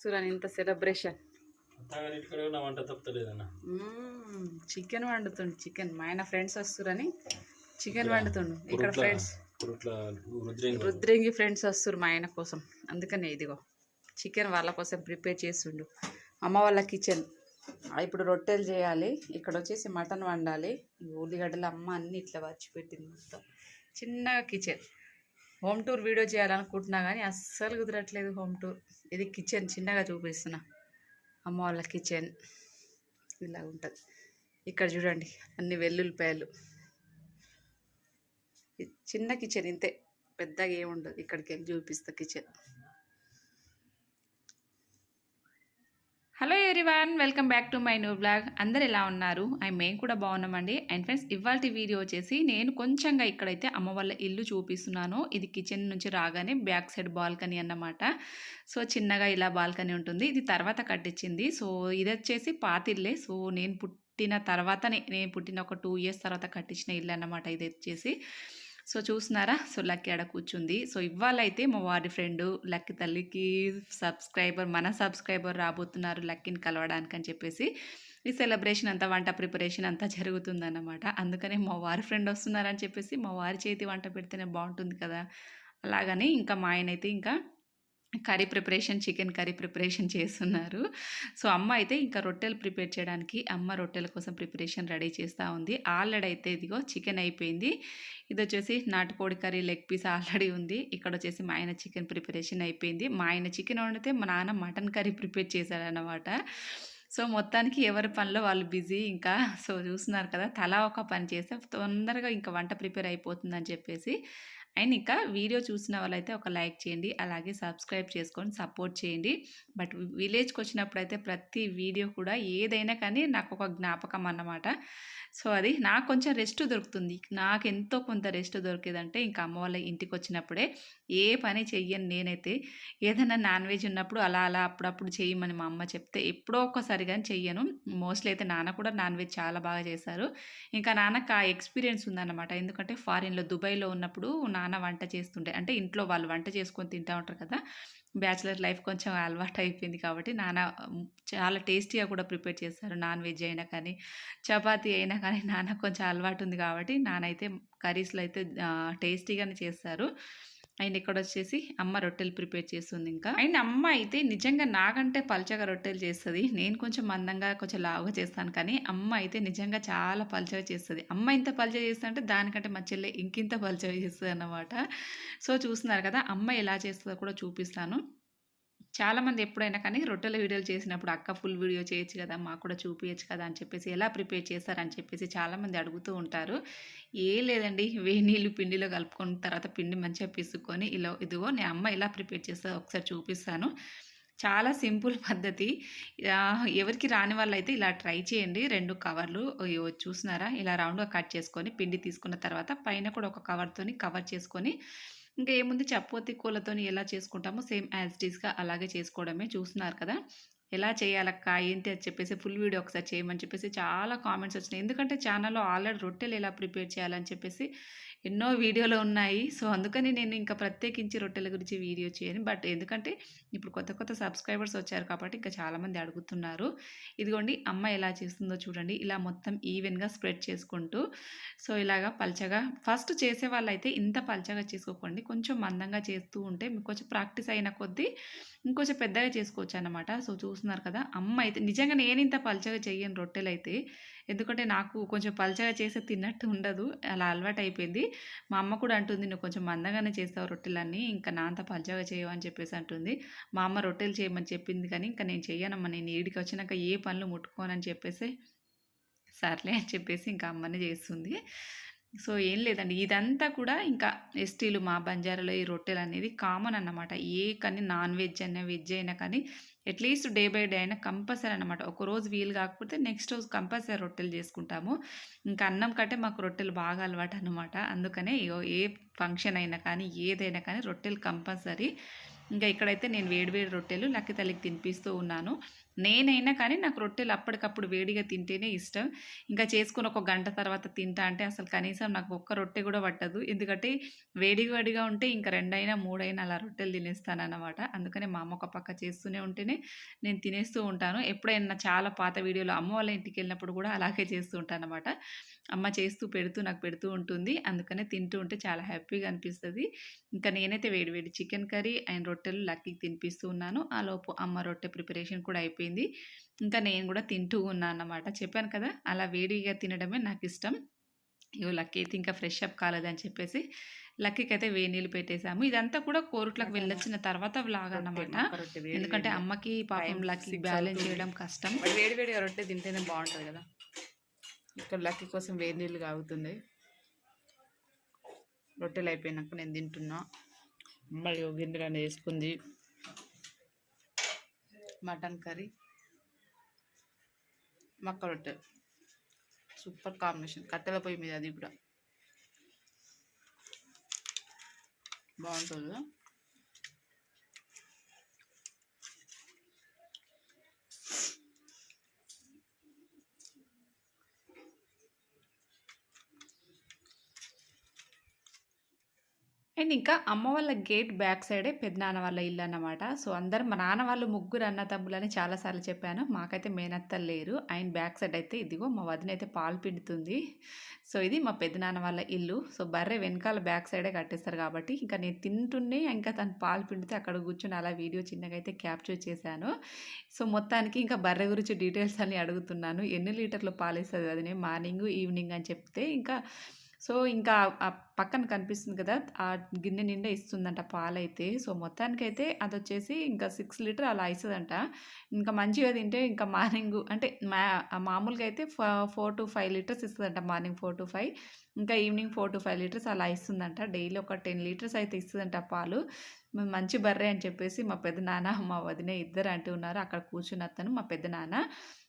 సురన్ ఇంత celebration chicken వండుతుండు chicken మా ఆయన ఫ్రెండ్స్ వస్తురని చికెన్ వండుతుండు. ఇక్కడ ఫ్రెండ్స్ రుద్రేంగి ఫ్రెండ్స్ వస్తురు మా ఆయన కోసం. అందుకనే ఇదిగో చికెన్ వాళ్ళ కోసం ప్రిపేర్ చేస్తుండు. అమ్మ వాళ్ళ కిచెన్ ఇప్పుడు రొట్టెలు చేయాలి. ఇక్కడ వచ్చేసి మటన్ వండాలి. ఉల్లిగడ్డలు అమ్మ అన్ని ఇట్లా వచ్చి పెట్టింది మొత్తం. చిన్నగా కిచెన్ హోమ్ టూర్ వీడియో చేయాలనుకుంటున్నా కానీ అస్సలు కుదరట్లేదు హోమ్ టూర్. ఇది కిచెన్ చిన్నగా చూపిస్తున్నా. అమ్మ వాళ్ళ కిచెన్. ఇలా ఉంటుంది. ఇక్కడ చూడండి అన్ని వెల్లుల్లిపాయలు. చిన్న కిచెన్ ఇంతే. పెద్దగా ఏముండదు. ఇక్కడికి వెళ్ళి చూపిస్తా kitchen. Hello everyone welcome back to my new blog అందరు ఎలా ఉన్నారు? అండ్ మేము కూడా బాగున్నామండి. అండ్ ఫ్రెండ్స్ ఇవాళ వీడియో వచ్చేసి నేను కొంచెంగా ఇక్కడైతే అమ్మ వాళ్ళ ఇల్లు చూపిస్తున్నాను. ఇది కిచెన్ నుంచి రాగానే బ్యాక్ సైడ్ బాల్కనీ అన్నమాట. సో చిన్నగా ఇలా బాల్కనీ ఉంటుంది. ఇది తర్వాత కట్టించింది. సో ఇది వచ్చేసి పాతిల్లే సో నేను పుట్టిన తర్వాతనే నేను పుట్టిన ఒక టూ ఇయర్స్ తర్వాత కట్టించిన ఇల్లు అన్నమాట ఇది వచ్చేసి. సో చూస్తున్నారా? సో లక్కీ ఆడ కూర్చుంది. సో ఇవాళైతే మా వారి ఫ్రెండ్ లక్కీ తల్లికి సబ్స్క్రైబర్ మన సబ్స్క్రైబర్ రాబోతున్నారు లక్కీని కలవడానికి అని చెప్పేసి. ఈ సెలబ్రేషన్ అంతా వంట ప్రిపరేషన్ అంతా జరుగుతుందన్నమాట. అందుకనే మా వారి ఫ్రెండ్ వస్తున్నారని చెప్పేసి మా వారి చేతి వంట పెడితేనే బాగుంటుంది కదా? అలాగని ఇంకా మా ఆయన అయితే ఇంకా curry preparation chicken curry preparation చేస్తున్నారు. సో అమ్మ అయితే ఇంకా రొట్టెలు ప్రిపేర్ చేయడానికి అమ్మ రొట్టెల కోసం ప్రిపరేషన్ రెడీ చేస్తూ ఉంది. ఆల్రెడీ అయితే ఇదిగో చికెన్ అయిపోయింది. ఇది వచ్చేసి నాటుకోడి కర్రీ లెగ్ పీస్ ఆల్రెడీ ఉంది. ఇక్కడ వచ్చేసి మా ఆయన చికెన్ ప్రిపరేషన్ అయిపోయింది. మా ఆయన చికెన్ వండితే మా నాన్న మటన్ కర్రీ ప్రిపేర్ చేశాడనమాట సో మొత్తానికి ఎవరి పనిలో వాళ్ళు బిజీ ఇంకా. సో చూస్తున్నారు కదా తలా ఒక పని చేస్తే తొందరగా ఇంకా వంట ప్రిపేర్ అయిపోతుందని చెప్పేసి అండ్ ఇంకా వీడియో చూసిన వాళ్ళైతే ఒక లైక్ చేయండి అలాగే సబ్స్క్రైబ్ చేసుకొని సపోర్ట్ చేయండి. బట్ విలేజ్కి వచ్చినప్పుడు అయితే ప్రతి వీడియో కూడా ఏదైనా కానీ నాకు ఒక జ్ఞాపకం అన్నమాట. సో అది నాకు కొంచెం రెస్ట్ దొరుకుతుంది. నాకు ఎంతో కొంత రెస్ట్ దొరికేదంటే ఇంకా అమ్మ వాళ్ళ ఇంటికి వచ్చినప్పుడే ఏ పని చెయ్యను నేనైతే. ఏదైనా నాన్ వెజ్ ఉన్నప్పుడు అలా అలా అప్పుడప్పుడు చేయమని మా అమ్మ చెప్తే ఎప్పుడో ఒక్కసారి కానీ చెయ్యను. మోస్ట్లీ అయితే నాన్న కూడా నాన్ వెజ్ చాలా బాగా చేశారు ఇంకా నాన్నకు ఆ ఎక్స్పీరియన్స్ ఉందన్నమాట. ఎందుకంటే ఫారిన్లో దుబాయ్లో ఉన్నప్పుడు నాన్న వంట చేస్తుండే. అంటే ఇంట్లో వాళ్ళు వంట చేసుకొని తింటూ ఉంటారు కదా. బ్యాచిలర్ లైఫ్ కొంచెం అలవాటు అయిపోయింది కాబట్టి నాన్న చాలా టేస్టీగా కూడా ప్రిపేర్ చేస్తారు. నాన్ వెజ్ అయినా కానీ చపాతీ అయినా కానీ నాన్న కొంచెం అలవాటు ఉంది కాబట్టి నాన్న అయితే కర్రీస్లో అయితే టేస్టీగానే చేస్తారు. అండ్ ఇక్కడ వచ్చేసి అమ్మ రొట్టెలు ప్రిపేర్ చేస్తుంది ఇంకా అండ్ అమ్మ అయితే నిజంగా నాకంటే పల్చగా రొట్టెలు చేస్తుంది. నేను కొంచెం మందంగా కొంచెం లావుగా చేస్తాను కానీ అమ్మ అయితే నిజంగా చాలా పల్చగా చేస్తుంది. అమ్మ ఇంత పల్చగా చేస్తుంటే దానికంటే మా చెల్లె ఇంకింత పల్చగా చేస్తుంది అన్నమాట సో చూస్తున్నారు కదా అమ్మ ఎలా చేస్తుందో కూడా చూపిస్తాను. చాలామంది ఎప్పుడైనా కానీ రొట్టెల వీడియోలు చేసినప్పుడు అక్క ఫుల్ వీడియో చేయొచ్చు కదా మాకు కూడా చూపించచ్చు కదా అని చెప్పేసి ఎలా ప్రిపేర్ చేస్తారని చెప్పేసి చాలామంది అడుగుతూ ఉంటారు. ఏ లేదండి వేడి నీళ్ళు పిండిలో కలుపుకున్న తర్వాత పిండి మంచిగా పిసుకొని ఇలా ఇదిగో నేను అమ్మ ఎలా ప్రిపేర్ చేస్తా ఒకసారి చూపిస్తాను. చాలా సింపుల్ పద్ధతి. ఎవరికి రాని వాళ్ళైతే ఇలా ట్రై చేయండి. రెండు కవర్లు చూసినారా? చూస్తున్నారా ఇలా రౌండ్గా కట్ చేసుకొని పిండి తీసుకున్న తర్వాత పైన కూడా ఒక కవర్తోని కవర్ చేసుకొని ఇంకా ఏముంది? చపాతీ కూలతోని ఎలా చేసుకుంటామో సేమ్ యాజ్ టీస్గా అలాగే చేసుకోవడమే చూస్తున్నారు కదా. ఎలా చేయాలక్క? ఏంటి అని చెప్పేసి ఫుల్ వీడియో ఒకసారి చేయమని చెప్పేసి చాలా కామెంట్స్ వచ్చినాయి. ఎందుకంటే ఛానల్లో ఆల్రెడీ రొట్టెలు ఎలా ప్రిపేర్ చేయాలని చెప్పేసి ఎన్నో వీడియోలు ఉన్నాయి. సో అందుకని నేను ఇంకా ప్రత్యేకించి రొట్టెల గురించి వీడియో చేయను. బట్ ఎందుకంటే ఇప్పుడు కొత్త కొత్త సబ్స్క్రైబర్స్ వచ్చారు కాబట్టి ఇంకా చాలామంది అడుగుతున్నారు. ఇదిగోండి అమ్మ ఎలా చేస్తుందో చూడండి. ఇలా మొత్తం ఈవెన్గా స్ప్రెడ్ చేసుకుంటూ సో ఇలాగా పల్చగా ఫస్ట్ చేసే వాళ్ళైతే ఇంత పల్చగా చేసుకోకండి. కొంచెం మందంగా చేస్తూ ఉంటే మీకు కొంచెం ప్రాక్టీస్ అయిన కొద్దీ ఇంకొంచెం పెద్దగా చేసుకోవచ్చు అనమాట సో చూస్తున్నారు కదా అమ్మ అయితే నిజంగా నేను ఇంత పలచగా చెయ్యను రొట్టెలు అయితే ఎందుకంటే నాకు కొంచెం పల్చగా చేస్తే తిన్నట్టు ఉండదు అలా అలవాటు అయిపోయింది మా అమ్మ కూడా అంటుంది నువ్వు కొంచెం మందంగానే చేస్తావు రొట్టెలన్నీ ఇంకా నా అంత పల్చగా చేయవు అని చెప్పేసి అంటుంది. మా అమ్మ రొట్టెలు చేయమని చెప్పింది కానీ ఇంకా నేను చెయ్యనమ్మా నేను ఈడికి వచ్చినాక ఏ పనులు ముట్టుకోనని చెప్పేసి సర్లే అని చెప్పేసి ఇంకా అమ్మనే చేస్తుంది. సో ఏం లేదండి. ఇదంతా కూడా ఇంకా ఎస్టీలు మా బంజారాలో ఈ రొట్టెలు అనేది కామన్ అన్నమాట. ఏ కానీ నాన్ వెజ్ అయినా వెజ్ అయినా కానీ at least day by day అయినా కంపల్సరీ అనమాట ఒక రోజు వీలు కాకపోతే నెక్స్ట్ రోజు కంపల్సరీ రొట్టెలు చేసుకుంటాము. ఇంకా అన్నం కంటే మాకు రొట్టెలు బాగా అలవాటు అనమాట అందుకనే ఇగో ఏ ఫంక్షన్ అయినా కానీ ఏదైనా కానీ రొట్టెలు కంపల్సరీ. ఇంకా ఇక్కడైతే నేను వేడి వేడి రొట్టెలు లక్కి తల్లికి తినిపిస్తూ ఉన్నాను. నేనైనా కానీ నాకు రొట్టెలు అప్పటికప్పుడు వేడిగా తింటేనే ఇష్టం. ఇంకా చేసుకుని ఒక గంట తర్వాత తింటా అంటే అసలు కనీసం నాకు ఒక్క రొట్టె కూడా పట్టదు. ఎందుకంటే వేడి వేడిగా ఉంటే ఇంకా రెండైనా మూడైనా అలా రొట్టెలు తినేస్తాను అన్నమాట అందుకనే మా అమ్మ ఒక పక్క చేస్తూనే ఉంటేనే నేను తినేస్తూ ఉంటాను. ఎప్పుడైనా చాలా పాత వీడియోలో అమ్మ వాళ్ళ ఇంటికి వెళ్ళినప్పుడు కూడా అలాగే చేస్తూ ఉంటాను అనమాట అమ్మ చేస్తూ పెడుతూ నాకు పెడుతూ ఉంటుంది. అందుకనే తింటూ ఉంటే చాలా హ్యాపీగా అనిపిస్తుంది. ఇంకా నేనైతే వేడి వేడి చికెన్ కర్రీ అండ్ రొట్టెలు లక్కీకి తినిపిస్తూ ఉన్నాను. ఆ లోపు అమ్మ రొట్టె ప్రిపరేషన్ కూడా అయిపోయింది. ఇంకా నేను కూడా తింటూ ఉన్నాను అన్నమాట. చెప్పాను కదా అలా వేడిగా తినడమే నాకు ఇష్టం. ఇగో లక్కీ అయితే ఇంకా ఫ్రెష్ అప్ కాలేదని చెప్పేసి లక్కీకి అయితే వేడి నీళ్ళు పెట్టేశాము. ఇదంతా కూడా కోరుట్లకు వెళ్ళొచ్చిన తర్వాత వ్లాగ్ అన్నమాట. ఎందుకంటే అమ్మకి పాపం లక్కీ బ్యాలెన్స్. చేయడం కష్టం. వేడి వేడిగా రొట్టె తింటేనే బాగుంటుంది కదా. ఇక్కడ లక్కీ కోసం వేడి నీళ్ళు కాగుతుంది రొట్టెలు అయిపోయినాక నేను తింటున్నా. మళ్ళీ గిన్నెలు వేసుకుంది. మటన్ కర్రీ మక్క రొట్టె. Super combination. కట్టెల పొయ్యి మీద అది కూడా. బాగుంటుంది? అండ్ ఇంకా అమ్మ వాళ్ళ గేట్ బ్యాక్ సైడే పెద్దనాన్న వాళ్ళ ఇల్లు అన్నమాట. సో అందరు మా నాన్న వాళ్ళు ముగ్గురు అన్న తమ్ములని చాలాసార్లు చెప్పాను. మాకైతే మేనత్తలు లేరు. ఆయన బ్యాక్ సైడ్ అయితే ఇదిగో మా వదిన అయితే పాలు పిండుతుంది. సో ఇది మా పెద్దనాన్న వాళ్ళ ఇల్లు. సో బర్రె వెనకాల బ్యాక్ సైడే కట్టేస్తారు కాబట్టి ఇంకా నేను తింటుండే ఇంకా తను పాలు పిండితే అక్కడ కూర్చొని అలా వీడియో చిన్నగా అయితే క్యాప్చర్ చేశాను. సో మొత్తానికి ఇంకా బర్రె గురించి డీటెయిల్స్ అన్ని అడుగుతున్నాను. ఎన్ని లీటర్లు పాలు ఇస్తుంది వదినే? మార్నింగ్ ఈవినింగ్ అని చెప్తే ఇంకా సో ఇంకా ఆ పక్కన కనిపిస్తుంది కదా ఆ గిన్నె నిండా ఇస్తుందంట పాలైతే. సో మొత్తానికైతే అది వచ్చేసి ఇంకా సిక్స్ లీటర్ అలా ఇస్తుందంట ఇంకా మంచిగా తింటే ఇంకా మార్నింగ్ అంటే మా మామూలుగా అయితే ఫోర్ టు ఫైవ్ లీటర్స్ ఇస్తుందంట మార్నింగ్ ఫోర్ టు ఫైవ్. ఇంకా evening four to five litres అలా ఇస్తుందంట. డైలీ ఒక టెన్ లీటర్స్ అయితే ఇస్తుందంట పాలు. మంచి బర్రె అని చెప్పేసి మా పెద్ద నాన్న మా వదిన ఇద్దరు అంటూ ఉన్నారు. అక్కడ కూర్చున్న అతను మా పెద్ద నాన్న.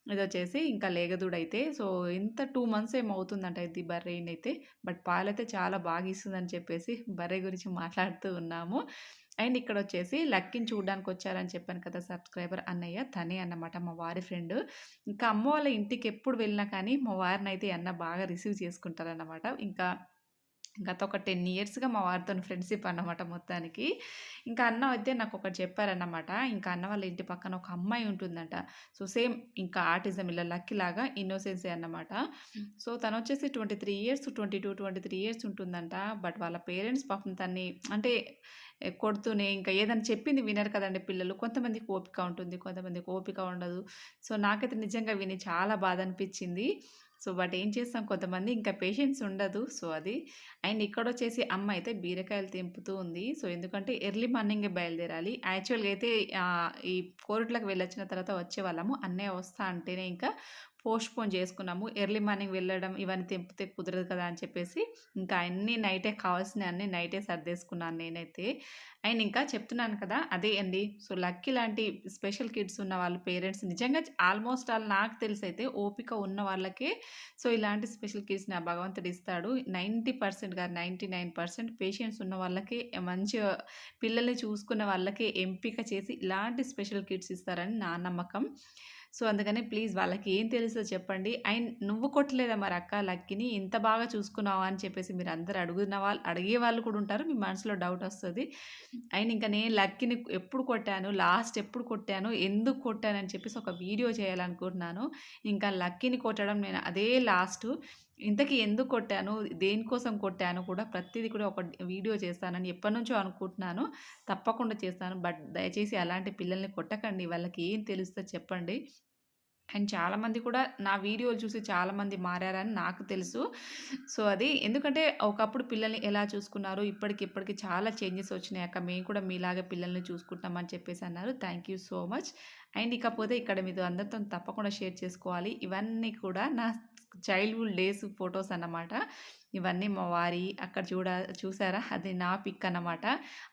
ఇది వచ్చేసి ఇంకా లేగదుడైతే సో ఇంత టూ మంత్స్ ఏమవుతుందంట అవుతుందంట ఇది బర్రెయిన్ అయితే బట్ పాలైతే చాలా బాగా ఇస్తుందని చెప్పేసి బర్రె గురించి మాట్లాడుతూ ఉన్నాము. అండ్ ఇక్కడ వచ్చేసి లక్కిని చూడడానికి వచ్చారని చెప్పాను కదా సబ్స్క్రైబర్ అన్నయ్య తనే అన్నమాట మా వారి ఫ్రెండ్. ఇంకా అమ్మ వాళ్ళ ఇంటికి ఎప్పుడు వెళ్ళినా కానీ మా వారిని అయితే అన్న బాగా రిసీవ్ చేసుకుంటారన్నమాట. ఇంకా గత ఒక టెన్ ఇయర్స్గా మా వారితో ఫ్రెండ్షిప్ అన్నమాట మొత్తానికి. ఇంకా అన్న అయితే నాకు ఒకటి చెప్పారన్నమాట. ఇంకా అన్న వాళ్ళ ఇంటి పక్కన ఒక అమ్మాయి ఉంటుందంట. సో సేమ్ ఇంకా ఆర్టిజం ఇలా లక్కీ లాగా ఇన్నోసెన్సీ అన్నమాట. సో తను వచ్చేసి twenty three years twenty two twenty three years ఉంటుందంట. బట్ వాళ్ళ పేరెంట్స్ పాపం తన్ని అంటే కొడుతూనే ఇంకా ఏదైనా చెప్పింది వినరు కదండి పిల్లలు. కొంతమందికి ఓపిక ఉంటుంది కొంతమందికి ఓపిక ఉండదు. సో నాకైతే నిజంగా విని చాలా బాధ అనిపించింది. సో బట్ ఏం చేస్తాం కొంతమంది ఇంకా పేషెన్స్ ఉండదు. సో అది అండ్ ఇక్కడ వచ్చేసి అమ్మ అయితే బీరకాయలు తెంపుతూ ఉంది. సో ఎందుకంటే ఎర్లీ మార్నింగే బయలుదేరాలి. యాక్చువల్గా అయితే ఈ కోరుట్లకు వెళ్ళొచ్చిన తర్వాత వచ్చే వాళ్ళము. అన్నయ్య వస్తా అంటేనే ఇంకా పోస్ట్పోన్ చేసుకున్నాము. ఎర్లీ మార్నింగ్ వెళ్ళడం ఇవన్నీ తెంపితే కుదరదు కదా అని చెప్పేసి ఇంకా అన్నీ నైటే కావాల్సిన అన్ని నైటే సర్దేసుకున్నాను నేనైతే. అండ్ ఇంకా చెప్తున్నాను కదా అదే అండి. సో లక్కీ లాంటి స్పెషల్ కిడ్స్ ఉన్న వాళ్ళ పేరెంట్స్ నిజంగా ఆల్మోస్ట్ ఆల్ నాకు తెలిసి అయితే ఓపిక ఉన్న వాళ్ళకే సో ఇలాంటి స్పెషల్ కిడ్స్ నా భగవంతుడు ఇస్తాడు. నైంటీ పర్సెంట్ కాదు నైంటీ నైన్ పర్సెంట్ పేషెంట్స్ ఉన్న వాళ్ళకి మంచి పిల్లల్ని చూసుకున్న వాళ్ళకి ఎంపిక చేసి ఇలాంటి స్పెషల్ కిడ్స్ ఇస్తారని నా నమ్మకం. సో అందుకని ప్లీజ్ వాళ్ళకి ఏం తెలుసో చెప్పండి. అండ్ నువ్వు కొట్టలేదా మరి అక్క లక్కిని? ఇంత బాగా చూసుకున్నావా అని చెప్పేసి మీరు అందరు అడుగున్న వాళ్ళు అడిగే వాళ్ళు కూడా ఉంటారు. మీ మనసులో డౌట్ వస్తుంది. అండ్ ఇంకా నేను లక్కిని ఎప్పుడు కొట్టాను? లాస్ట్ ఎప్పుడు కొట్టాను? ఎందుకు కొట్టాను? అని చెప్పేసి ఒక వీడియో చేయాలనుకుంటున్నాను. ఇంకా లక్కీని కొట్టడం నేను అదే లాస్ట్. ఇంతకీ ఎందుకు కొట్టాను? దేనికోసం కొట్టాను కూడా ప్రతిదీ కూడా ఒక వీడియో చేస్తానని ఎప్పటి నుంచో అనుకుంటున్నాను. తప్పకుండా చేస్తాను. బట్ దయచేసి అలాంటి పిల్లల్ని కొట్టకండి. వాళ్ళకి ఏం తెలుస్తుందో చెప్పండి. అండ్ చాలామంది కూడా నా వీడియోలు చూసి చాలామంది మారారని నాకు తెలుసు. సో అది ఎందుకంటే ఒకప్పుడు పిల్లల్ని ఎలా చూసుకున్నారు ఇప్పటికి ఇప్పటికి చాలా చేంజెస్ వచ్చినాయి. అక్క మేము కూడా మీలాగా పిల్లల్ని చూసుకుంటామని చెప్పేసి అన్నారు. Thank you so much. And ఇకపోతే ఇక్కడ మీరు అందరితో తప్పకుండా షేర్ చేసుకోవాలి. ఇవన్నీ కూడా నా చైల్డ్‌హుడ్ డేస్ ఫొటోస్ అన్నమాట. ఇవన్నీ మా వారి అక్కడ చూడ చూసారా? అది నా పిక్ అన్నమాట.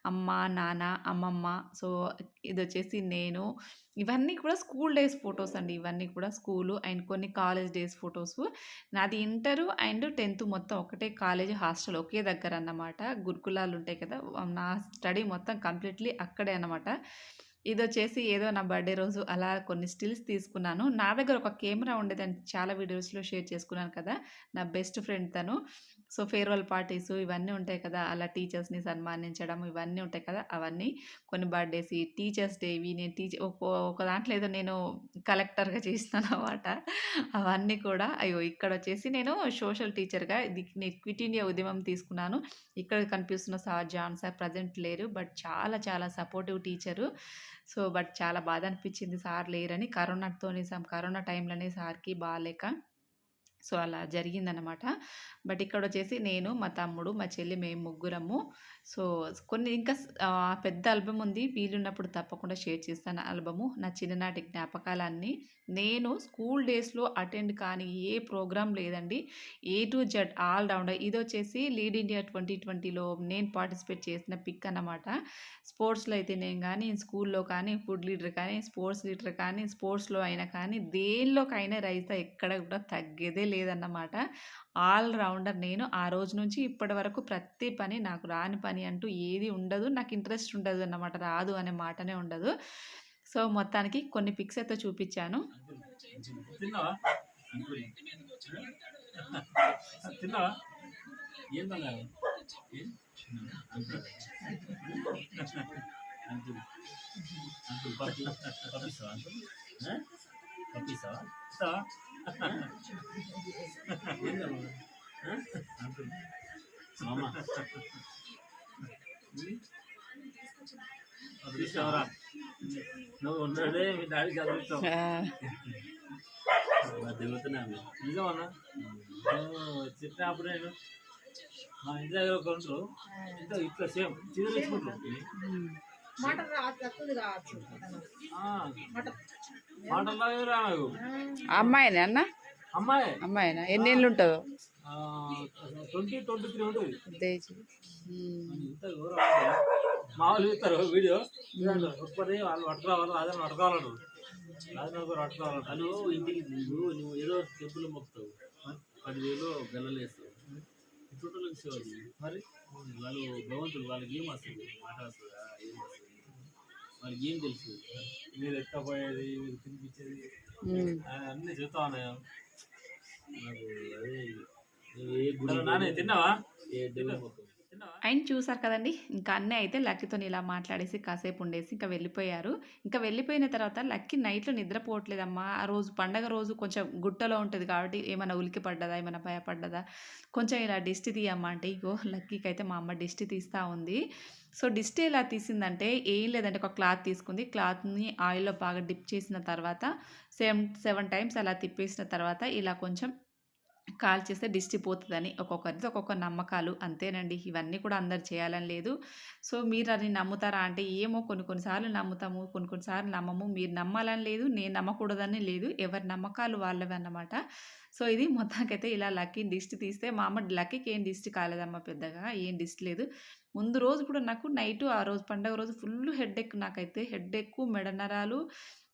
అమ్మ, నాన్న, అమ్మమ్మ సో, ఇది వచ్చేసి నేను. ఇవన్నీ కూడా స్కూల్ డేస్ ఫొటోస్ అండి. ఇవన్నీ కూడా స్కూలు అండ్ కొన్ని కాలేజ్ డేస్ ఫొటోస్ నాది ఇంటరు అండ్ 10థ్ మొత్తం ఒకటే కాలేజ్, హాస్టల్ ఒకే దగ్గర అన్నమాట. గురుకులాలు ఉంటాయి కదా! నా స్టడీ మొత్తం కంప్లీట్‌లీ అక్కడే అన్నమాట. ఇది వచ్చేసి ఏదో నా బర్త్‌డే రోజు అలా కొన్ని స్టిల్స్ తీసుకున్నాను. నా దగ్గర ఒక కెమెరా ఉండేదని చాలా వీడియోస్‌లో షేర్ చేసుకున్నాను కదా! నా బెస్ట్ ఫ్రెండ్ తను. సో, ఫేర్‌వెల్ పార్టీస్ ఇవన్నీ ఉంటాయి కదా! అలా టీచర్స్‌ని సన్మానించడం ఇవన్నీ ఉంటాయి కదా! అవన్నీ కొన్ని బర్త్‌డేస్‌వి, టీచర్స్ డేవి నేను టీచర్ ఒక దాంట్లో ఏదో నేను కలెక్టర్‌గా చేస్తాను అనమాట అవన్నీ కూడా అయ్యో! ఇక్కడ వచ్చేసి నేను సోషల్ టీచర్‌గా నేను క్విట్ ఇండియా ఉద్యమం తీసుకున్నాను. ఇక్కడ కనిపిస్తున్న సార్ జాన్ సార్ ప్రజెంట్ లేరు. బట్ చాలా చాలా సపోర్టివ్ టీచరు. సో, బట్ చాలా బాధ అనిపించింది సార్ లేరని. కరోనాతోనే సమ్ కరోనా టైంలోనే సార్‌కి బాగాలేక సో, అలా జరిగిందనమాట బట్ ఇక్కడ వచ్చేసి నేను, మా తమ్ముడు, మా చెల్లి మేము ముగ్గురము. సో, కొన్ని ఇంకా పెద్ద ఆల్బమ్ ఉంది. వీలున్నప్పుడు తప్పకుండా షేర్ చేస్తాను ఆల్బము. నా చిన్ననాటి జ్ఞాపకాలన్నీ. నేను స్కూల్ డేస్‌లో అటెండ్ కాని ఏ ప్రోగ్రామ్ లేదండి. A to Z all rounder. ఇదొచ్చేసి lead India 2020లో నేను పార్టిసిపేట్ చేసిన పిక్ అన్నమాట. స్పోర్ట్స్‌లో అయితే నేను కానీ స్కూల్‌లో కానీ, ఫుడ్ లీడర్ కానీ, స్పోర్ట్స్ లీడర్ కానీ, స్పోర్ట్స్‌లో అయినా కానీ, దేనిలోకైనా రైతా ఎక్కడ కూడా తగ్గేదే లేదన్నమాట. ఆల్ రౌండర్ నేను. ఆ రోజు నుంచి ఇప్పటి వరకు ప్రతి పని నాకు రాని పని అంటూ ఏది ఉండదు. నాకు ఇంట్రెస్ట్ ఉండదు అన్నమాట రాదు అనే మాటనే ఉండదు. సో, మొత్తానికి కొన్ని పిక్స్ అయితే? అంకుల్. మామ. నువ్వు ఉన్నాడే మీ! దిగుతున్నాను నిజమన్నా చెప్పినప్పుడు నేను మా ఇంటి దగ్గర ఒక ఉంటారు ఇంత ఇట్లా సేమ్ అమ్మాయినా అన్న? అమ్మాయి. అమ్మాయినా? ఎన్నేళ్ళు ఉంటదో? ట్వంటీ ట్వంటీ త్రీ ఉంటుంది. మామూలు చూస్తారు వీడియో. ఒక్కరి వాళ్ళు పట్టుకోవాలి అదే పట్టుకోవాలంటారు అదే ఒకరు నువ్వు ఇంటికి నువ్వు నువ్వు ఏదో టెంపుల్ మొక్కుతావు. పదివేలు గల్లలు వేస్తావు. మరి? వాళ్ళు భగవంతుడు వాళ్ళకి ఏం వస్తుంది? మాట వస్తుందా? ఏం వస్తుంది? వాళ్ళకి ఏం తెలుసు? మీరు ఎత్తపోయేది మీరు తినిపించేది. అన్నీ చెప్తా ఉన్నాయా? నాకు అదే ఏ గుడి నానే తిన్నావా? ఏ దేవుడు అండ్ చూసారు కదండీ! ఇంకా అన్నీ అయితే లక్కీతోని ఇలా మాట్లాడేసి కాసేపు ఉండేసి ఇంకా వెళ్ళిపోయారు. ఇంకా వెళ్ళిపోయిన తర్వాత లక్కీ నైట్‌లో నిద్రపోవట్లేదమ్మా. ఆ రోజు పండగ రోజు కొంచెం గుట్టలో ఉంటుంది కాబట్టి ఏమైనా ఉలికి పడ్డదా? ఏమైనా భయపడ్డదా? కొంచెం ఇలా దిష్టి తీయమ్మా అంటే ఇగో అయితే మా అమ్మ దిష్టి తీస్తా ఉంది. సో, దిష్టి ఎలా తీసిందంటే ఏం లేదంటే ఒక క్లాత్ తీసుకుంది. క్లాత్‌ని ఆయిల్‌లో బాగా డిప్ చేసిన తర్వాత సెవెన్ సెవెన్ టైమ్స్ అలా తిప్పేసిన తర్వాత ఇలా కొంచెం కాల్చేస్తే దిష్టి పోతుందని ఒక్కొక్కరిది ఒక్కొక్క నమ్మకాలు అంతేనండి. ఇవన్నీ కూడా అందరు చేయాలని లేదు. సో, మీరు అది నమ్ముతారా అంటే ఏమో కొన్ని కొన్ని సార్లు నమ్ముతాము. కొన్ని కొన్ని సార్లు నమ్మము. మీరు నమ్మాలని లేదు. నేను నమ్మకూడదని లేదు. ఎవరి నమ్మకాలు వాళ్ళవి అన్నమాట. సో, ఇది మొత్తానికైతే ఇలా లక్కీ దిష్టి తీస్తే మా అమ్మ లక్కీకి ఏం దిష్టి కాలేదమ్మా పెద్దగా. ఏం దిష్టి లేదు. ముందు రోజు కూడా నాకు నైట్ ఆ రోజు పండగ రోజు ఫుల్ హెడ్‌ఏక్ నాకైతే. హెడ్‌ఏక్, మెడ నరాలు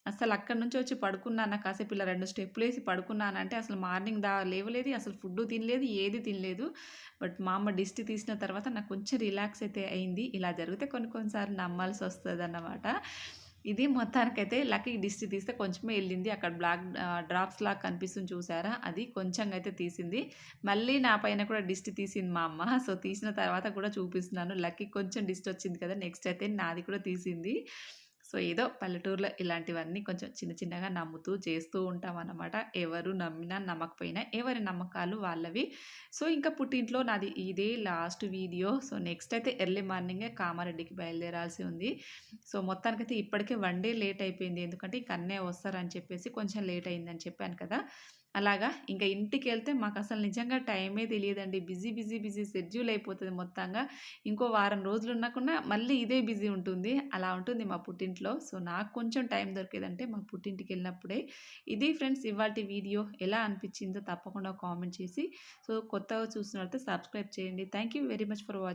అసలు అక్కడి నుంచి వచ్చి పడుకున్నాను. కాసేపు ఇలా రెండు స్టెప్పులు వేసి పడుకున్నానంటే అసలు మార్నింగ్ దా లేవలేదు. అసలు ఫుడ్డు తినలేదు. ఏది తినలేదు. బట్ మా అమ్మ దిష్టి తీసిన తర్వాత నాకు కొంచెం రిలాక్స్ అయితే అయింది. ఇలా జరిగితే కొన్ని కొన్నిసార్లు నమ్మాల్సి వస్తుంది అన్నమాట ఇది మొత్తానికైతే లక్కీ దిష్టి తీస్తే కొంచెమే వెళ్ళింది అక్కడ బ్లాక్ డ్రాప్స్ లాగా కనిపిస్తుంది చూసారా? అది కొంచెంగా అయితే తీసింది. మళ్ళీ నా పైన కూడా దిష్టి తీసింది మా అమ్మ. సో, తీసిన తర్వాత కూడా చూపిస్తున్నాను. లక్కీ కొంచెం డిస్ట్ వచ్చింది కదా! నెక్స్ట్ అయితే నాది కూడా తీసింది. సో, ఏదో పల్లెటూరులో ఇలాంటివన్నీ కొంచెం చిన్న చిన్నగా నమ్ముతూ చేస్తూ ఉంటాం అన్నమాట ఎవరు నమ్మినా నమ్మకపోయినా ఎవరి నమ్మకాలు వాళ్ళవి. సో, ఇంకా పుట్టింట్లో నాది ఇదే లాస్ట్ వీడియో. సో, నెక్స్ట్ అయితే ఎర్లీ మార్నింగే కామారెడ్డికి బయలుదేరాల్సి ఉంది. సో, మొత్తానికైతే ఇప్పటికే వన్ డే లేట్ అయిపోయింది. ఎందుకంటే ఇంక అన్నే వస్తారని చెప్పేసి కొంచెం లేట్ అయిందని చెప్పాను కదా! అలాగా? ఇంకా ఇంటికి వెళ్తే మాకు అసలు నిజంగా టైమే తెలియదండి. బిజీ బిజీ బిజీ షెడ్యూల్ అయిపోతుంది మొత్తంగా. ఇంకో వారం రోజులు ఉన్నాకుండా మళ్ళీ ఇదే బిజీ ఉంటుంది. అలా ఉంటుంది మా పుట్టింట్లో. సో నాకు కొంచెం టైం దొరికేదంటే మా పుట్టింటికి వెళ్ళినప్పుడే ఇది ఫ్రెండ్స్ ఇవాళ వీడియో ఎలా అనిపించిందో తప్పకుండా కామెంట్ చేసి. సో కొత్తగా చూస్తున్నట్లయితే సబ్స్క్రైబ్ చేయండి. Thank you very much for watching